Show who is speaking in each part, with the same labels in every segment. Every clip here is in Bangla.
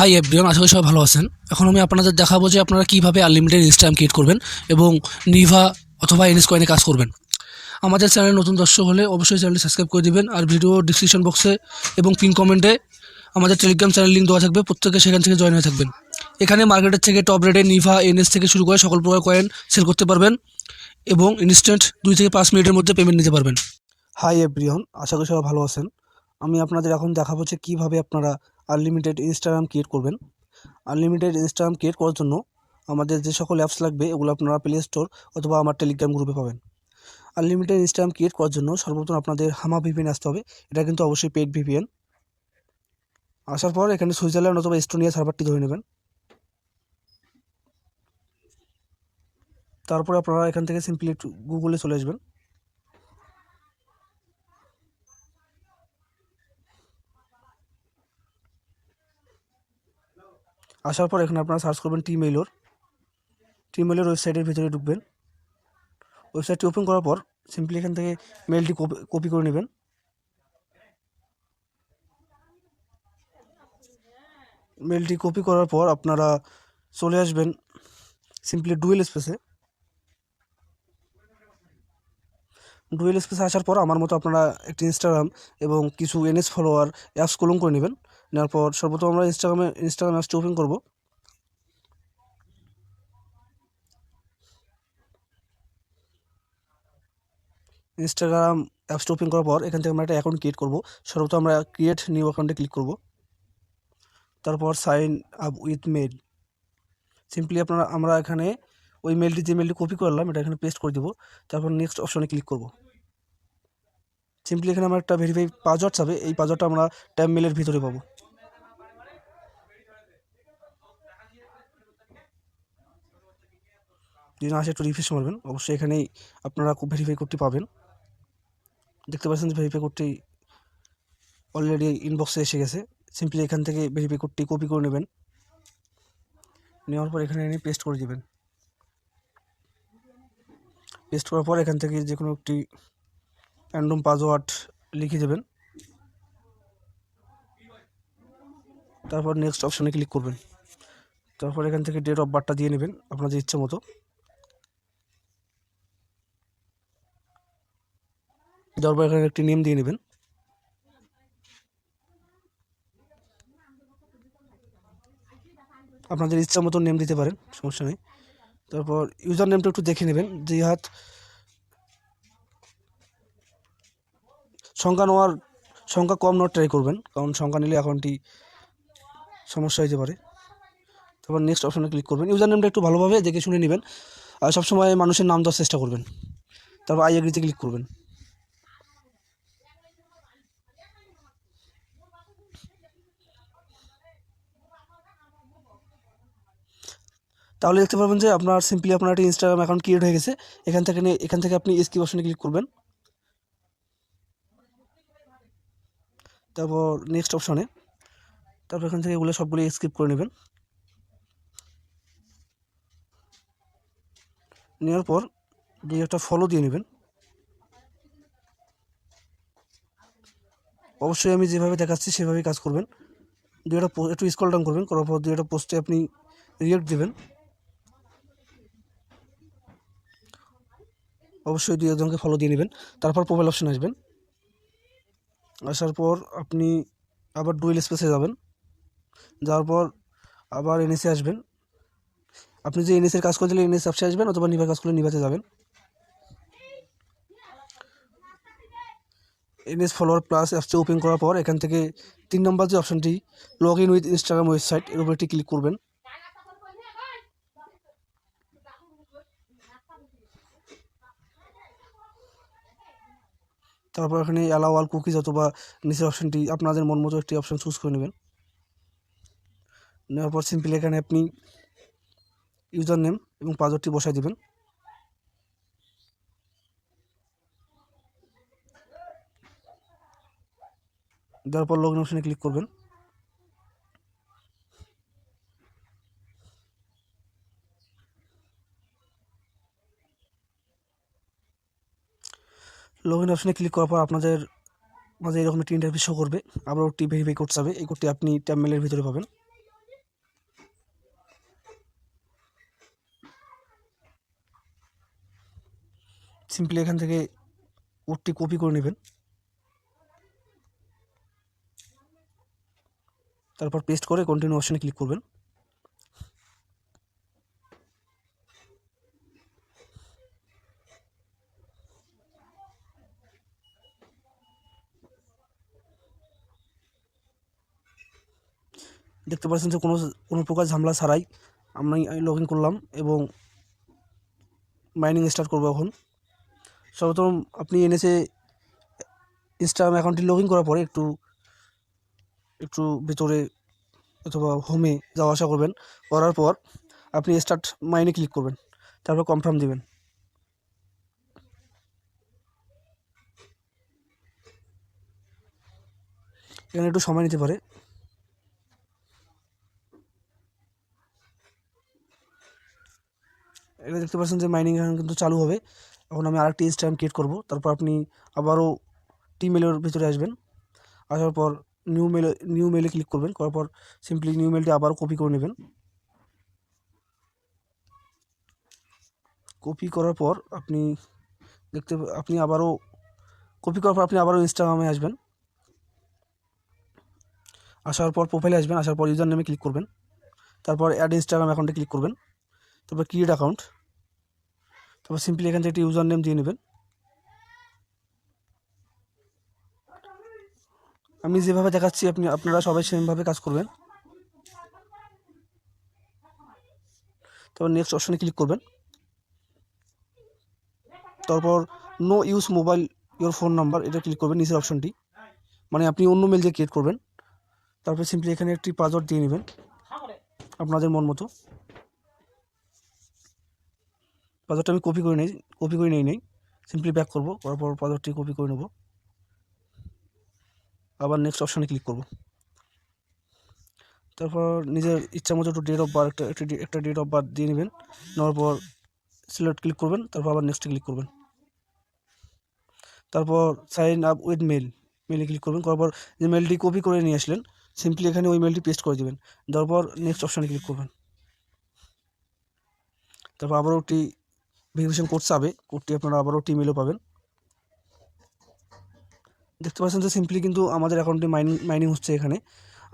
Speaker 1: হাই এভরিওয়ান, আশা করি সবাই ভালো আছেন। এখন আমি আপনাদের দেখাবো যে আপনারা কীভাবে আনলিমিটেড ইনস্টাগ্রাম ক্রিয়েট করবেন এবং নিভা অথবা এনএস কয়েনে কাজ করবেন। আমাদের চ্যানেলে নতুন দর্শক হলে অবশ্যই চ্যানেলটি সাবস্ক্রাইব করে দিবেন আর ভিডিও ডিসক্রিপশন বক্সে এবং পিন কমেন্টে আমাদের টেলিগ্রাম চ্যানেল লিঙ্ক দেওয়া থাকবে, প্রত্যেকে সেখান থেকে জয়েন হয়ে থাকবেন। এখানে মার্কেটের থেকে টপ রেটে নিভা এনএস থেকে শুরু করে সকল প্রকার কয়েন সেল করতে পারবেন এবং ইনস্ট্যান্ট দুই থেকে পাঁচ মিনিটের মধ্যে পেমেন্ট নিতে পারবেন। হাই এভরিওয়ান আশা করি সবাই ভালো আছেন। আমি আপনাদের এখন দেখাবো যে কীভাবে আপনারা আনলিমিটেড ইনস্টাগ্রাম ক্রিয়েট করবেন। আনলিমিটেড ইনস্টাগ্রাম ক্রিয়েট করার জন্য আমাদের যে সকল অ্যাপস লাগবে, এগুলো আপনারা প্লে স্টোর অথবা আমার টেলিগ্রাম গ্রুপে পাবেন। আনলিমিটেড ইনস্টাগ্রাম ক্রিয়েট করার জন্য সর্বপ্রথম আপনাদের হামা ভিপিএন আসতে হবে। এটা কিন্তু অবশ্যই পেড ভিপিএন আসার পর এখানে সুইজারল্যান্ড অথবা এস্টোনিয়া সার্ভারটি ধরে নেবেন। তারপরে আপনারা এখান থেকে সিম্পলি একটু গুগলে চলে আসবেন। আসার পর এখানে আপনারা সার্চ করবেন টি মেইলোর টি মেইলের ওয়েবসাইটের ভিতরে ঢুকবেন। ওয়েবসাইটটি ওপেন করার পর সিম্পলি এখান থেকে মেলটি কপি করে নেবেন। মেলটি কপি করার পর আপনারা চলে আসবেন সিম্পলি ডুয়েল স্পেসে ডুয়েল স্পেসে আসার পর আমার মতো আপনারা একটি ইনস্টাগ্রাম এবং কিছু এনএস ফলোয়ার অ্যাপস কলম করে নেবেন। নেওয়ার পর সর্বপ্রথম আমরা ইনস্টাগ্রামে ইনস্টাগ্রাম অ্যাপসটি ওপেন করব। ইনস্টাগ্রাম অ্যাপসটা ওপেন করার পর এখান থেকে আমরা একটা অ্যাকাউন্ট ক্রিয়েট করব। সর্বপ্রথম আমরা ক্রিয়েট নিউ অ্যাকাউন্টে ক্লিক করব। তারপর sign up with mail simply আপনারা, আমরা এখানে ওই মেলটি যে মেলটি কপি করলাম, এটা এখানে পেস্ট করে দেবো। তারপর নেক্সট অপশনে ক্লিক করব। সিম্পলি এখানে আমার একটা ভেরিফাই পাসওয়ার্ড চাবে। এই পাসওয়ার্ডটা আমরা ট্যাব মেলের ভিতরে পাবো। যদি না আসে একটু রিফ্রেশ মারবেন অবশ্যই এখানেই আপনারা খুব ভেরিফাই করতে পাবেন। দেখতে পাচ্ছেন যে ভেরিফাই কোডটি অলরেডি ইনবক্সে এসে গেছে। সিম্পলি এখান থেকে ভেরিফাই কোডটি কপি করে নেবেন। নেওয়ার পর এখানে এনে পেস্ট করে দেবেন। পেস্ট করার পর এখান থেকে যে কোনো একটি অ্যান্ডম পাসওয়ার্ড লিখে দেবেন। তারপর নেক্সট অপশানে ক্লিক করবেন। তারপর এখান থেকে ডেট অফ বার্থটা দিয়ে নেবেন আপনাদের ইচ্ছে মতো। দেওয়ার পর এখানে একটি নেম দিয়ে নেবেন। আপনাদের ইচ্ছা মতো নেম দিতে পারেন, সমস্যা নেই। তারপর ইউজার নেমটা একটু দেখে নেবেন যে হাত সংখ্যা নেওয়ার, সংখ্যা কম নেওয়ার ট্রাই করবেন, কারণ সংখ্যা নিলে অ্যাকাউন্টটি সমস্যা হতে পারে। তারপর নেক্সট অপশানে ক্লিক করবেন। ইউজার নেমটা একটু ভালোভাবে দেখে শুনে নেবেন, আর সবসময় মানুষের নাম দেওয়ার চেষ্টা করবেন। তারপর আই এগ্রিতে ক্লিক করবেন। তাহলে দেখতে পারবেন যে আপনার সিম্পলি আপনার একটা ইনস্টাগ্রাম অ্যাকাউন্ট ক্রিয়েট হয়ে গেছে। এখান থেকে এখান থেকে আপনি স্কিপ অপশনে ক্লিক করবেন। তারপর নেক্সট অপশনে তারপর এখান থেকে এগুলো সবগুলো স্কিপ করে নেবেন। নেওয়ার পর দুই একটা ফলো দিয়ে নেবেন। অবশ্যই আমি যেভাবে দেখাচ্ছি সেভাবেই কাজ করবেন। দুই একটা একটু স্কল ডাউন করবেন। করার পর দুই একটা পোস্টে আপনি রিয়েক্ট দেবেন। অবশ্যই দুই একজনকে ফলো দিয়ে নেবেন। তারপর প্রোফাইল অপশন আসবেন। আসার পর আপনি আবার ডুয়েল স্পেসে যাবেন। যাওয়ার পর আবার এনএসে আসবেন। আপনি যে এনএসের কাজ করলে এনএস অ্যাপসে আসবেন অথবা নিভার কাজ করলে নিভাতে যাবেন। এনএস ফলোয়ার প্লাস অ্যাপসটি ওপেন করার পর এখান থেকে তিন নম্বর যে অপশানটি log in with Instagram website এর উপর একটি ক্লিক করবেন। তারপর এখানে অ্যালাও অল কুকিজ অথবা নিচের অপশানটি আপনাদের মন মতো একটি অপশান চুজ করে নেবেন। নেওয়ার পর সিম্পলি এখানে আপনি ইউজার নেম এবং পাসওয়ার্ডটি বসাই দেবেন। দেওয়ার পর লগ ইন অপশানে ক্লিক করবেন। লগ ইন অপশনে ক্লিক করার পর আপনাদের মাঝে এরকম একটি ইন্টারভিউ শো করবে। আবার ওটি ভেরিফাই করতে হবে। এই কোডটি আপনি ট্যাবমেলের ভিতরে পাবেন। সিম্পলি এখান থেকে ওটি কপি করে নেবেন। তারপর পেস্ট করে কন্টিনিউ অপশনে ক্লিক করবেন। দেখতে পাচ্ছেন যে কোনো কোনো প্রকার ঝামেলা ছাড়াই আমি লগ ইন করলাম এবং মাইনিং স্টার্ট করব এখন। সর্বপ্রথম আপনি এনেছে ইনস্টাগ্রাম অ্যাকাউন্টটি লগ ইন করার পরে একটু একটু ভেতরে অথবা হোমে যাওয়া আসা করবেন। করার পর আপনি স্টার্ট মাইনে ক্লিক করবেন। তারপর কনফার্ম দিবেন। এখানে একটু সময় নিতে পারে। এটা দেখতে পাচ্ছেন যে মাইনিং এখন কিন্তু চালু হবে। এখন আমি আরেকটি ইনস্টাগ্রাম ক্রিয়েট করব। তারপর আপনি আবারও টি মেলের ভিতরে আসবেন। আসার পর নিউ মেলে নিউ মেলে ক্লিক করবেন। করার পর সিম্পলি নিউ মেলটি আবারও কপি করে নেবেন। কপি করার পর আপনি দেখতে, আপনি আবারও কপি করার পর আপনি আবারও ইনস্টাগ্রামে আসবেন। আসার পর প্রোফাইলে আসবেন। আসার পর ইউজার নেমে ক্লিক করবেন। তারপর অ্যাড ইনস্টাগ্রাম অ্যাকাউন্টে ক্লিক করবেন। তারপর ক্রিয়েট অ্যাকাউন্ট তারপর সিম্পলি এখান থেকে একটি ইউজার নেম দিয়ে নেবেন। আমি যেভাবে দেখাচ্ছি, আপনি, আপনারা সবাই সেমভাবে কাজ করবেন। তারপর নেক্সট অপশনে ক্লিক করবেন। তারপর no use mobile your phone number এটা ক্লিক করবেন, নিচের অপশনটি মানে আপনি অন্য মেল দিয়ে ক্রিয়েট করবেন। তারপর সিম্পলি এখানে একটি পাসওয়ার্ড দিয়ে নেবেন। আপনাদের মন মতো। পাসওয়ার্ডটা আমি কপি করে নিই কপি করে নিই নেই। সিম্পলি ব্যাক করব, করার পর পাসওয়ার্ডটি কপি করে নেব। আবার নেক্সট অপশানে ক্লিক করব। তারপর নিজের ইচ্ছা মতো একটু ডেট অফ বার্থ একটা একটা ডেট অফ বার্থ দিয়ে নেবেন। নেওয়ার পর সিলেক্ট ক্লিক করবেন, তারপর আবার নেক্সটে ক্লিক করবেন। তারপর সাইন আপ উইথ মেল মেলে ক্লিক করবেন। করার পর যে মেলটি কপি করে নিয়ে আসলেন সিম্পলি এখানে ওই মেলটি পেস্ট করে দেবেন। দেওয়ার পর নেক্সট অপশানে ক্লিক করবেন। তারপর আবারও একটি ভেরিফিকেশন কোড চাবে কোডটি আপনারা আবারও টি মেলও পাবেন। দেখতে পাচ্ছেন যে সিম্পলি কিন্তু আমাদের অ্যাকাউন্টে মাইনিং মাইনিং হচ্ছে এখানে।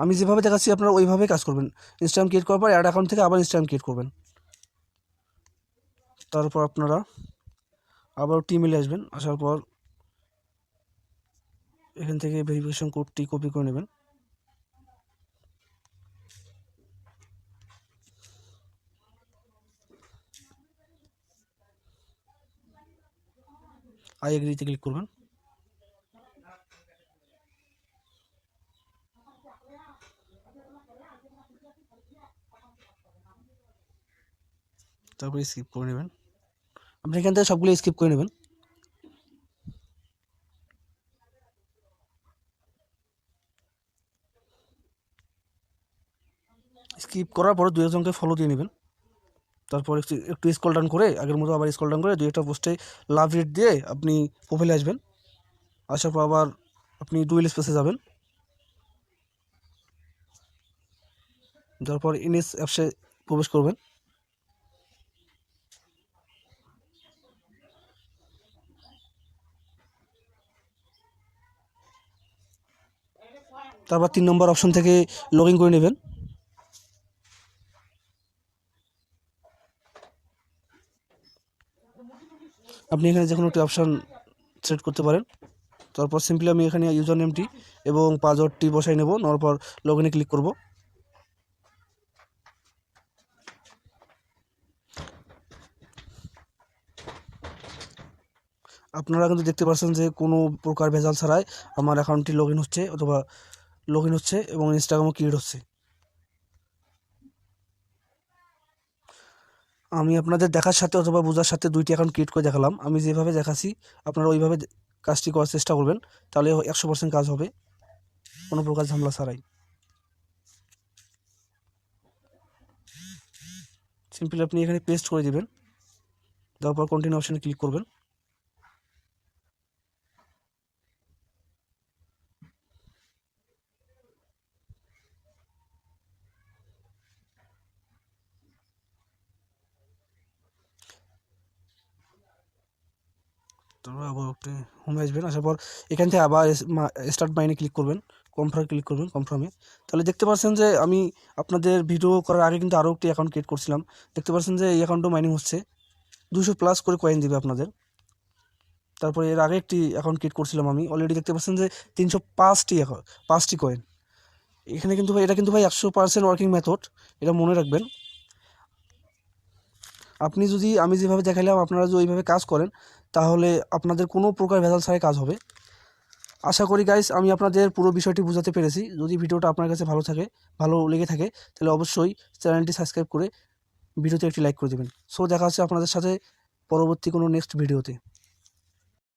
Speaker 1: আমি যেভাবে দেখাচ্ছি আপনারা ওইভাবে কাজ করবেন। ইনস্টাগ্রাম ক্রিয়েট করার পর অ্যাড অ্যাকাউন্ট থেকে আবার ইনস্টাগ্রাম ক্রিয়েট করবেন। তারপর আপনারা আবার টি মেলে আসবেন। আসার পর এখান থেকে ভেরিফিকেশন কোডটি কপি করে নেবেন। আই এগ্রিতে ক্লিক করবেন। তারপরে স্কিপ করে নেবেন। আপনি এখান থেকে সবগুলো স্কিপ করে নেবেন। স্কিপ করার পর দু একজনকে ফলো দিয়ে নেবেন। তারপর একটু একটু স্কল ডাউন করে, আগের মতো আবার স্কল ডাউন করে দু একটা পোস্টে লাভ রেট দিয়ে আপনি প্রোফাইলে আসবেন। আসার পর আবার আপনি ডুয়েল স্পেসে যাবেন। তারপর ইনএস অ্যাপসে প্রবেশ করবেন। তারপর তিন নম্বর অপশন থেকে লগ ইন করে নেবেন। আপনি এখানে যে কোনো একটি অপশান সেট করতে পারেন। তারপর সিম্পলি আমি এখানে ইউজার নেমটি এবং পাসওয়ার্ডটি বসাই নেব। নেওয়ার পর লগ ইনে ক্লিক করব। আপনারা কিন্তু দেখতে পাচ্ছেন যে কোনো প্রকার ভেজাল ছাড়াই আমার অ্যাকাউন্টটি লগ হচ্ছে অথবা লগ হচ্ছে এবং ইনস্টাগ্রামও ক্রিয়েট হচ্ছে। আমি আপনাদের দেখার সাথে অথবা বোঝার সাথে দুইটি অ্যাকাউন্ট ক্রিয়েট করে দেখালাম। আমি যেভাবে দেখাচ্ছি, আপনারা ওইভাবে কাজটি করার চেষ্টা করবেন, তাহলে একশো পার্সেন্ট কাজ হবে। কোনো প্রকার ঝামেলা ছাড়াই। সিম্পলি আপনি এখানে পেস্ট করে দেবেন, তারপর কন্টিনিউ অপশানে ক্লিক করবেন। আবার একটু হোমে আসবেন আসার পর এখান থেকে আবার স্টার্ট মাইনে ক্লিক করবেন কনফার্মে ক্লিক করবেন কনফার্মে তাহলে দেখতে পাচ্ছেন যে আমি আপনাদের ভিডিও করার আগে কিন্তু আরও একটি অ্যাকাউন্ট ক্রিয়েট করছিলাম। দেখতে পাচ্ছেন যে এই অ্যাকাউন্টও মাইনিং হচ্ছে। দুশো প্লাস করে কয়েন দিবে আপনাদের। তারপরে এর আগে একটি অ্যাকাউন্ট ক্রিয়েট করছিলাম আমি। অলরেডি দেখতে পাচ্ছেন যে তিনশো পাঁচটি পাঁচটি কয়েন এখানে কিন্তু ভাই এটা কিন্তু ভাই একশো পার্সেন্ট ওয়ার্কিং মেথড এটা মনে রাখবেন। আপনি যদি আমি যেভাবে দেখাইলাম, আপনারা যদি ওইভাবে কাজ করেন তাহলে আপনাদের কোনো প্রকার ভেজাল ছাড়াই কাজ হবে। আশা করি গাইস আমি আপনাদের পুরো বিষয়টি বোঝাতে পেরেছি। যদি ভিডিওটা আপনার কাছে ভালো থাকে, ভালো লেগে থাকে, তাহলে অবশ্যই চ্যানেলটি সাবস্ক্রাইব করে ভিডিওতে একটি লাইক করে দেবেন। সো দেখা হচ্ছে আপনাদের সাথে পরবর্তী কোনো নেক্সট ভিডিওতে